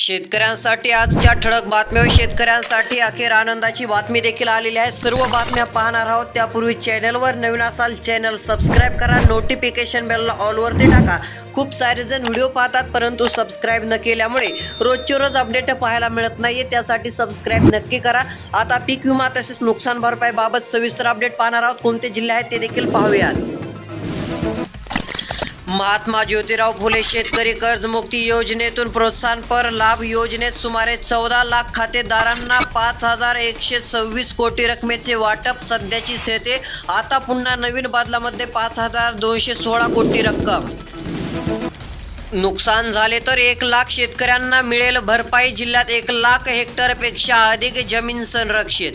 शेतकऱ्यांसाठी आजच्या ठळक बातम्या शेतकऱ्यांसाठी अखेर आनंदाची बातमी देखील आलेली आहे. सर्व बातम्या पाहणार आहोत. त्यापूर्वी चॅनलवर नवीन असाल चॅनल सबस्क्राईब करा. नोटिफिकेशन बेलला ऑलवरती टाका. खूप सारे जण व्हिडिओ पाहतात परंतु सबस्क्राईब न केल्यामुळे रोजचे रोज अपडेट पाहायला मिळत नाहीये. त्यासाठी सबस्क्राईब नक्की करा. आता पीक विमा तसेच नुकसान भरपाई बाबत सविस्तर अपडेट पाहणार आहोत. कोणते जिल्हे आहेत ते देखील पाहूयात. महात्मा ज्योतिराव फुले शेतकरी कर्जमुक्ती योजनेतून प्रोत्साहनपर लाभ योजनेत सुमारे चौदा लाख खातेदारांना पाच हजार एकशे सव्वीस कोटी रकमेचे वाटप सध्याची स्थिती. आता पुन्हा नवीन बदलामध्ये पाच हजार दोनशे सोळा कोटी रक्कम. नुकसान झाले तर एक लाख शेतकऱ्यांना मिळेल भरपाई जिल्ह्यात एक लाख हेक्टरपेक्षा अधिक जमीन संरक्षित.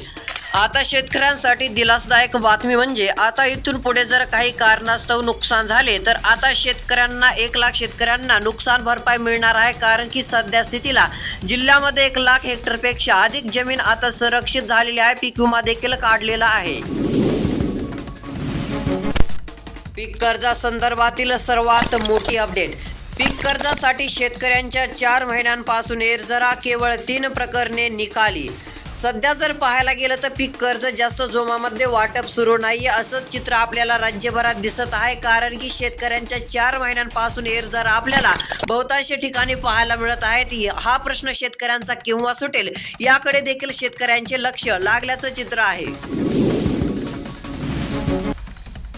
आता शेतकऱ्यांसाठी दिलासदायक बातमी म्हणजे आता इथून पुढे जर काही कारणास्तव नुकसान झाले तर आता शेतकऱ्यांना एक लाख शेतकऱ्यांना नुकसान भरपाई मिळणार आहे. कारण की सध्या स्थितीला जिल्ह्यामध्ये एक लाख हेक्टरपेक्षा अधिक जमीन आता संरक्षित झालेली आहे. पीक विमा देखील काढलेला आहे. पीक कर्जासंदर्भातील सर्वात मोठी अपडेट. पीक कर्जासाठी शेतकऱ्यांच्या चार महिन्यांपासून एरजरा केवळ तीन प्रकरणे निकाली. सध्या जर पाहायला गेलं तर पीक कर्ज जास्त जोमामध्ये वाटप सुरू नाही असंच चित्र आपल्याला राज्यभरात दिसत आहे. कारण की शेतकऱ्यांच्या चार महिन्यांपासून एरजरा आपल्याला बहुतांश ठिकाणी पाहायला मिळत आहेत हा प्रश्न शेतकऱ्यांचा केव्हा सुटेल? याकडे देखील शेतकऱ्यांचे लक्ष लागल्याचं चित्र आहे.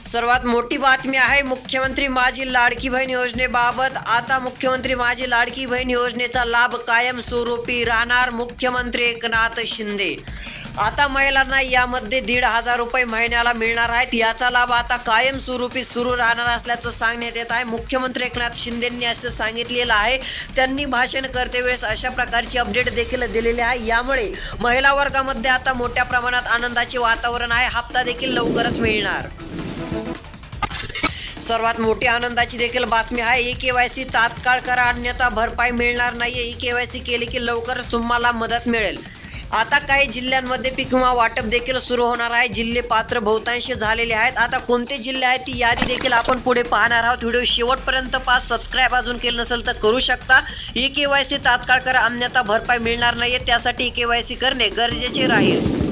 सर्वात मोठी बातमी आहे मुख्यमंत्री माझी लाडकी बहीण योजनेबाबत. आता मुख्यमंत्री माझी लाडकी बहीण योजनेचा लाभ कायमस्वरूपी राहणार मुख्यमंत्री एकनाथ शिंदे. आता महिलांना यामध्ये दीड हजार रुपये महिन्याला मिळणार आहेत. याचा लाभ आता कायमस्वरूपी सुरू राहणार असल्याचं सांगण्यात येत आहे. मुख्यमंत्री एकनाथ शिंदेंनी असं सांगितलेलं आहे. त्यांनी भाषण करते वेळेस अशा प्रकारची अपडेट देखील दिलेली आहे. यामुळे महिला वर्गामध्ये आता मोठ्या प्रमाणात आनंदाचे वातावरण आहे. हप्ता देखील लवकरच मिळणार. सर्वात मोठी आनंदाची देखील बातमी आहे ई के वाय सी तात्काळ करा अन्यथा भरपाई मिळणार नाही ई के वाय सी केली की लवकरच तुम्हाला मदत मिळेल. आता काही जिल्ह्यांमध्ये पीक विमा वाटप देखील सुरू होणार आहे. जिल्हे पात्र बहुतांश झालेले आहेत. आता कोणते जिल्हे आहेत ती यादी देखील आपण पुढे पाहणार आहोत. व्हिडिओ शेवटपर्यंत पाच सबस्क्राईब अजून केलं नसेल तर करू शकता. ई के वाय सी तात्काळ करा अन्यथा भरपाई मिळणार नाही त्यासाठी ई के वाय सी करणे गरजेचे राहील.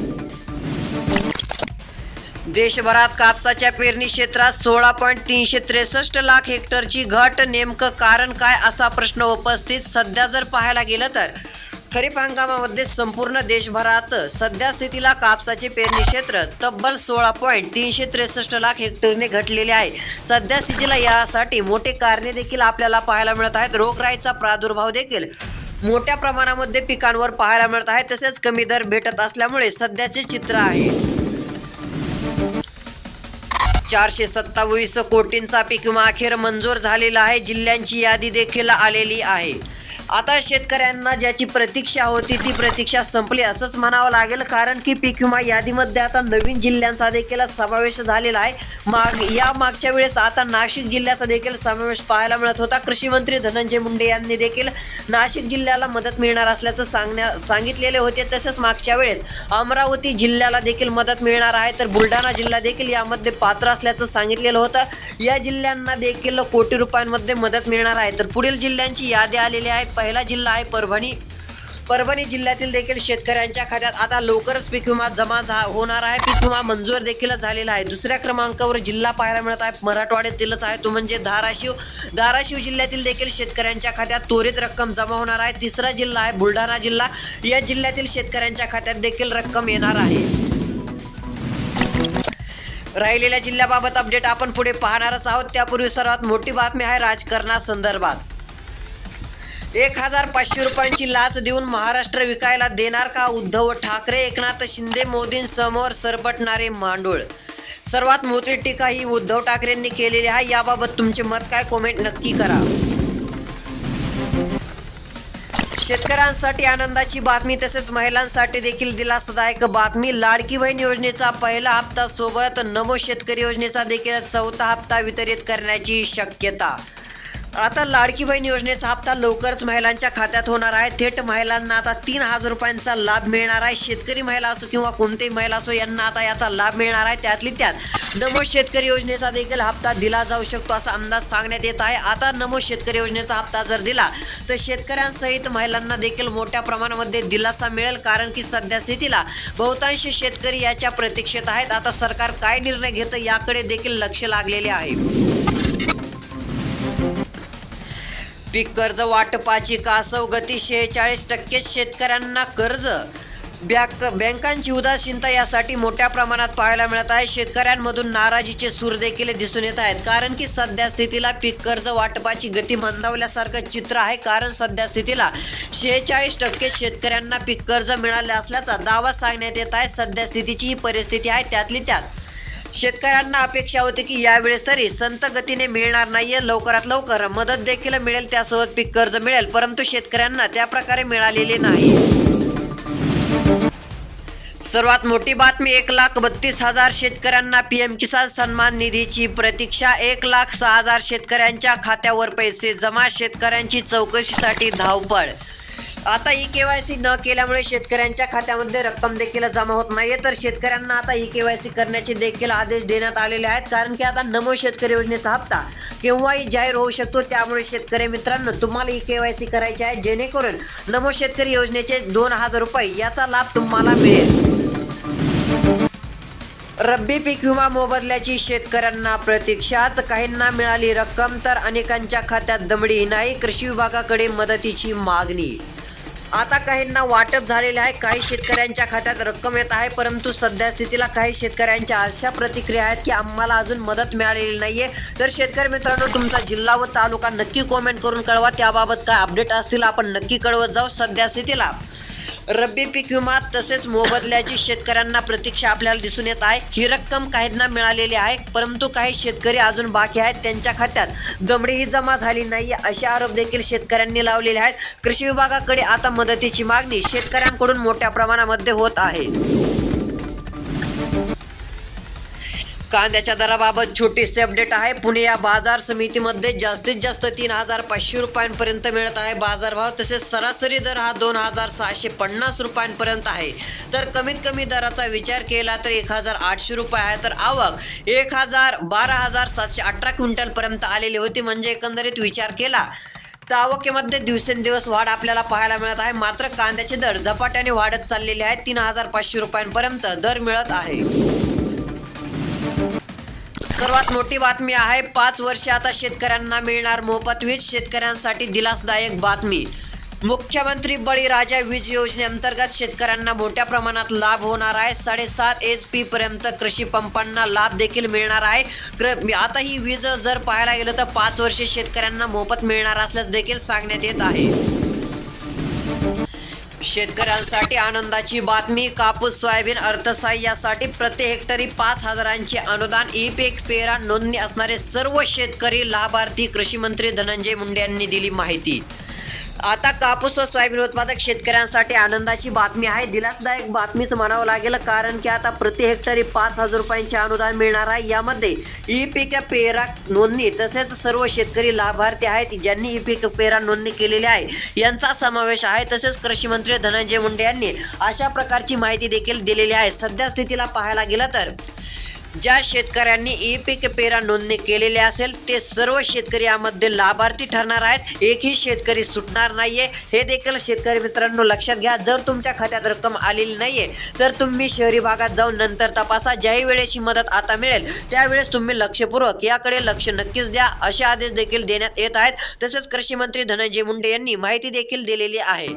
देशभरात कापसाच्या पेरणी क्षेत्रात सोळा पॉईंट तीनशे त्रेसष्ट लाख हेक्टरची घट. नेमकं कारण काय असा प्रश्न उपस्थित सध्या जर पाहायला गेलं तर. खरीप हंगामामध्ये संपूर्ण देशभरात सध्या स्थितीला कापसाचे पेरणी क्षेत्र तब्बल सोळा पॉईंट तीनशे त्रेसष्ट लाख हेक्टरने घटलेले आहे. सध्या स्थितीला यासाठी मोठे कारणे देखील आपल्याला पाहायला मिळत आहेत. रोगराईचा प्रादुर्भाव देखील मोठ्या प्रमाणामध्ये पिकांवर पाहायला मिळत आहे. तसेच कमी दर भेटत असल्यामुळे सध्याचे चित्र आहे. चारशे सत्तावीस कोटींचा पीक विमा अखेर मंजूर झालेला आहे. जिल्ह्यांची यादी देखील आलेली आहे. आता शेतकऱ्यांना ज्याची प्रतीक्षा होती ती प्रतीक्षा संपली असंच म्हणावं लागेल. कारण की पीक विमा यादीमध्ये आता नवीन जिल्ह्यांचा देखील समावेश झालेला आहे. माग या मागच्या वेळेस आता नाशिक जिल्ह्याचा देखील समावेश पाहायला मिळत होता. कृषी मंत्री धनंजय मुंडे यांनी देखील नाशिक जिल्ह्याला मदत मिळणार असल्याचं सांगण्या सांगितलेले होते. तसेच मागच्या वेळेस अमरावती जिल्ह्याला देखील मदत मिळणार आहे. तर बुलढाणा जिल्हा देखील यामध्ये पात्र असल्याचं सांगितलेलं होतं. या जिल्ह्यांना देखील कोटी रुपयांमध्ये मदत मिळणार आहे. तर पुढील जिल्ह्यांची यादी आलेली आहे. पहिला जिल्हा आहे परभणी. परभणी जिल्ह्यातील देखील शेतकऱ्यांच्या खात्यात आता लवकरच पीक विमा जमा झा होणार आहे. पीक विमा मंजूर देखील झालेला आहे. दुसऱ्या क्रमांकावर जिल्हा पाहायला मिळत आहे. मराठवाड्यातीलच आहे. तो म्हणजे धाराशिव. धाराशिव जिल्ह्यातील देखील शेतकऱ्यांच्या खात्यात त्वरित रक्कम जमा होणार आहे. तिसरा जिल्हा आहे बुलढाणा जिल्हा. या जिल्ह्यातील शेतकऱ्यांच्या खात्यात देखील रक्कम येणार आहे. राहिलेल्या जिल्ह्याबाबत अपडेट आपण पुढे पाहणारच आहोत. त्यापूर्वी सर्वात मोठी बातमी आहे राजकारणासंदर्भात. एक हजार पाचशे रुपयांची लाच देऊन महाराष्ट्र विकायला देणार का उद्धव ठाकरे? एकनाथ शिंदे मोदींसमोर सरपटणारे मांडूळ. सर्वात मोठी टीका ही उद्धव ठाकरेंनी केलेली आहे. याबाबत तुमचे मत काय? कॉमेंट नक्की करा. शेतकऱ्यांसाठी आनंदाची बातमी तसेच महिलांसाठी देखील दिलासादायक बातमी. लाडकी बहीण योजनेचा पहिला हप्ता सोबत नमो शेतकरी योजनेचा देखील चौथा हप्ता वितरित करण्याची शक्यता. आता लाडकी बहीण योजनेचा हप्ता लवकरच महिलांच्या खात्यात होणार आहे. थेट महिलांना आता तीन हजार रुपयांचा लाभ मिळणार आहे. शेतकरी महिला असो किंवा कोणतेही महिला असो यांना आता याचा लाभ मिळणार आहे. त्यातली त्यात नमो शेतकरी योजनेचा देखील हप्ता दिला जाऊ शकतो असा अंदाज सांगण्यात येत आहे. आता नमो शेतकरी योजनेचा हप्ता जर दिला तर शेतकऱ्यांसहित महिलांना देखील मोठ्या प्रमाणामध्ये दिलासा मिळेल. कारण की सध्या स्थितीला बहुतांश शेतकरी याच्या प्रतीक्षेत आहेत. आता सरकार काय निर्णय घेतं याकडे देखील लक्ष लागलेले आहे. पीक कर्ज वाटपाची कासव गती शेहेचाळीस टक्के शेतकऱ्यांना कर्ज. बँक बँकांची उदासीनता यासाठी मोठ्या प्रमाणात पाहायला मिळत आहे. शेतकऱ्यांमधून नाराजीचे सूर देखील दिसून येत आहेत. कारण की सध्या स्थितीला पीक कर्ज वाटपाची गती मंदावल्यासारखं चित्र आहे. कारण सध्या स्थितीला शेहेचाळीस टक्के शेतकऱ्यांना पीक कर्ज मिळाले असल्याचा दावा सांगण्यात येत आहे. सध्या स्थितीची ही परिस्थिती आहे. त्यातली त्यात शेतकऱ्यांना अपेक्षा होती की यावेळेस तरी संत गतीने मिळणार नाहीये. लवकरात लवकर मदत देखील मिळेल त्यासोबत पीक कर्ज मिळेल परंतु शेतकऱ्यांना त्या प्रकारे मिळालेले नाही. सर्वात मोठी बातमी एक लाख बत्तीस हजार शेतकऱ्यांना पीएम किसान सन्मान निधीची प्रतीक्षा एक लाख सहा हजार शेतकऱ्यांच्या खात्यावर पैसे जमा शेतकऱ्यांची चौकशीसाठी धावपळ. आता ई के वाय सी न केल्यामुळे शेतकऱ्यांच्या खात्यामध्ये रक्कम देखील जमा होत नाहीये. तर शेतकऱ्यांना आता ई के वाय सी करण्याचे देखील आदेश देण्यात आलेले आहेत. कारण की आता नमो शेतकरी योजनेचा हप्ता केव्हाही जाहीर होऊ शकतो. त्यामुळे शेतकरी मित्रांनो तुम्हाला ई के वाय सी करायचे आहे. जेणेकरून नमो शेतकरी योजनेचे दोन हजार रुपये याचा लाभ तुम्हाला मिळेल. रब्बी पीक विमा मोबदल्याची शेतकऱ्यांना प्रतीक्षाच काहींना मिळाली रक्कम तर अनेकांच्या खात्यात दमडी नाही. कृषी विभागाकडे मदतीची मागणी. आता काहींना वाटप झालेले आहे. काही शेतकऱ्यांच्या खात्यात रक्कम येत आहे परंतु सध्या स्थितीला काही शेतकऱ्यांच्या अशा प्रतिक्रिया आहेत की आम्हाला अजून मदत मिळालेली नाहीये. तर शेतकरी मित्रांनो तुमचा जिल्हा व तालुका नक्की कॉमेंट करून कळवा. त्याबाबत काय अपडेट असतील आपण नक्की कळवत जाऊ सध्या स्थितीला. रब्बी पीक विमा तसेच मोबदल्याची शेतकऱ्यांना प्रतीक्षा आपल्याला दिसून येत आहे. ही रक्कम काहींना मिळालेली आहे परंतु काही शेतकरी अजून बाकी आहेत. त्यांच्या खात्यात दमडीही जमा झाली नाही असे आरोप देखील शेतकऱ्यांनी लावलेले आहेत. कृषी विभागाकडे आता मदतीची मागणी शेतकऱ्यांकडून मोठ्या प्रमाणामध्ये होत आहे. कांद्याच्या दराबाबत छोटीशी अपडेट आहे. पुणे या बाजार समितीमध्ये जास्तीत जास्त तीन हजार पाचशे रुपयांपर्यंत मिळत आहे बाजारभाव. तसेच सरासरी दर हा दोन हजार सहाशे पन्नास रुपयांपर्यंत आहे. तर कमीत कमी दराचा विचार केला तर एक हजार आठशे रुपये आहे. तर आवक एक हजार बारा हजार सातशे अठरा क्विंटलपर्यंत आलेली होती. म्हणजे एकंदरीत विचार केला तर आवकेमध्ये दिवसेंदिवस वाढ आपल्याला पाहायला मिळत आहे. मात्र कांद्याचे दर झपाट्याने वाढत चाललेले आहेत. तीन हजार पाचशे रुपयांपर्यंत दर मिळत आहे. सर्वात मोठी बातमी आहे पाच वर्षे आता शेतकऱ्यांना मिळणार मोफत वीज शेतकऱ्यांसाठी दिलासदायक बातमी. मुख्यमंत्री बळीराजा वीज योजनेअंतर्गत शेतकऱ्यांना मोठ्या प्रमाणात लाभ होणार आहे. साडेसात एच पी पर्यंत कृषी पंपांना लाभ देखील मिळणार आहे. क्र- आता ही वीज जर पाहायला गेलं तर पाच वर्षे शेतकऱ्यांना मोफत मिळणार असल्यास देखील सांगण्यात येत आहे. शेतकऱ्यांसाठी आनंदाची बातमी कापूस सोयाबीन अर्थसहाय्यासाठी प्रति हेक्टरी पाच हजारांचे अनुदान ई पीक पेरा नोंदणी असणारे सर्व शेतकरी लाभार्थी कृषी मंत्री धनंजय मुंडे यांनी दिली माहिती. आता कापूस व सोयाबीन उत्पादक शेतकऱ्यांसाठी आनंदाची बातमी आहे. दिलासदायक बातमीच म्हणावं लागेल कारण की आता प्रति हेक्टरी पाच हजार रुपयांचे अनुदान मिळणार आहे. यामध्ये ई पीक पेरा नोंदणी तसेच सर्व शेतकरी लाभार्थी आहेत ज्यांनी ई पीक पेरा नोंदणी केलेली आहे. यांचा समावेश आहे. तसेच कृषी मंत्री धनंजय मुंडे यांनी अशा प्रकारची माहिती देखील दिलेली आहे. सध्या स्थितीला पाहायला गेलं तर ज्या शेतकऱ्यांनी ई पीक पेरा नोंदणी केलेली असेल ते सर्व शेतकरी यामध्ये लाभार्थी ठरणार आहेत. एकही शेतकरी सुटणार नाहीये. हे देखील शेतकरी मित्रांनो लक्षात घ्या. जर तुमच्या खात्यात रक्कम आलेली नाहीये तर तुम्ही शहरी भागात जाऊन नंतर तपासा. ज्याही वेळेची मदत आता मिळेल त्यावेळेस तुम्ही लक्षपूर्वक याकडे लक्ष नक्कीच द्या. असे आदेश देखील देण्यात येत आहेत. तसेच कृषी मंत्री धनंजय मुंडे यांनी माहिती देखील दिलेली आहे.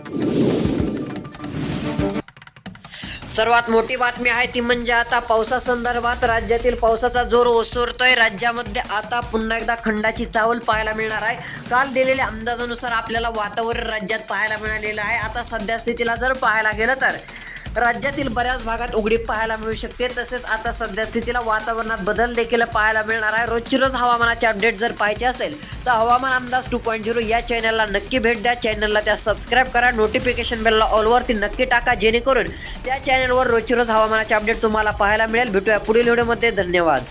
सर्वात मोठी बातमी आहे ती म्हणजे आता पावसासंदर्भात राज्यातील पावसाचा जोर ओसरतोय. राज्यामध्ये आता पुन्हा एकदा खंडाची चावल पाहायला मिळणार आहे. काल दिलेल्या अंदाजानुसार आपल्याला वातावरण राज्यात पाहायला मिळालेलं आहे. आता सध्या स्थितीला जर पाहायला गेलं तर राज्यातील बऱ्याच भागात उघडीप पाहायला मिळू शकते. तसेच आता सध्या स्थितीला वातावरणात बदल देखील पाहायला मिळणार आहे. रोजची रोज हवामानाचे अपडेट जर पाहायचे असेल तर हवामान अंदाज टू पॉईंट झिरो या चॅनलला नक्की भेट द्या. चॅनलला त्या सबस्क्राईब करा. नोटिफिकेशन बेलला ऑलवरती नक्की टाका जेणेकरून त्या चॅनलवर रोजची रोज हवामानाचे अपडेट तुम्हाला पाहायला मिळेल. भेटूया पुढील व्हिडिओमध्ये धन्यवाद.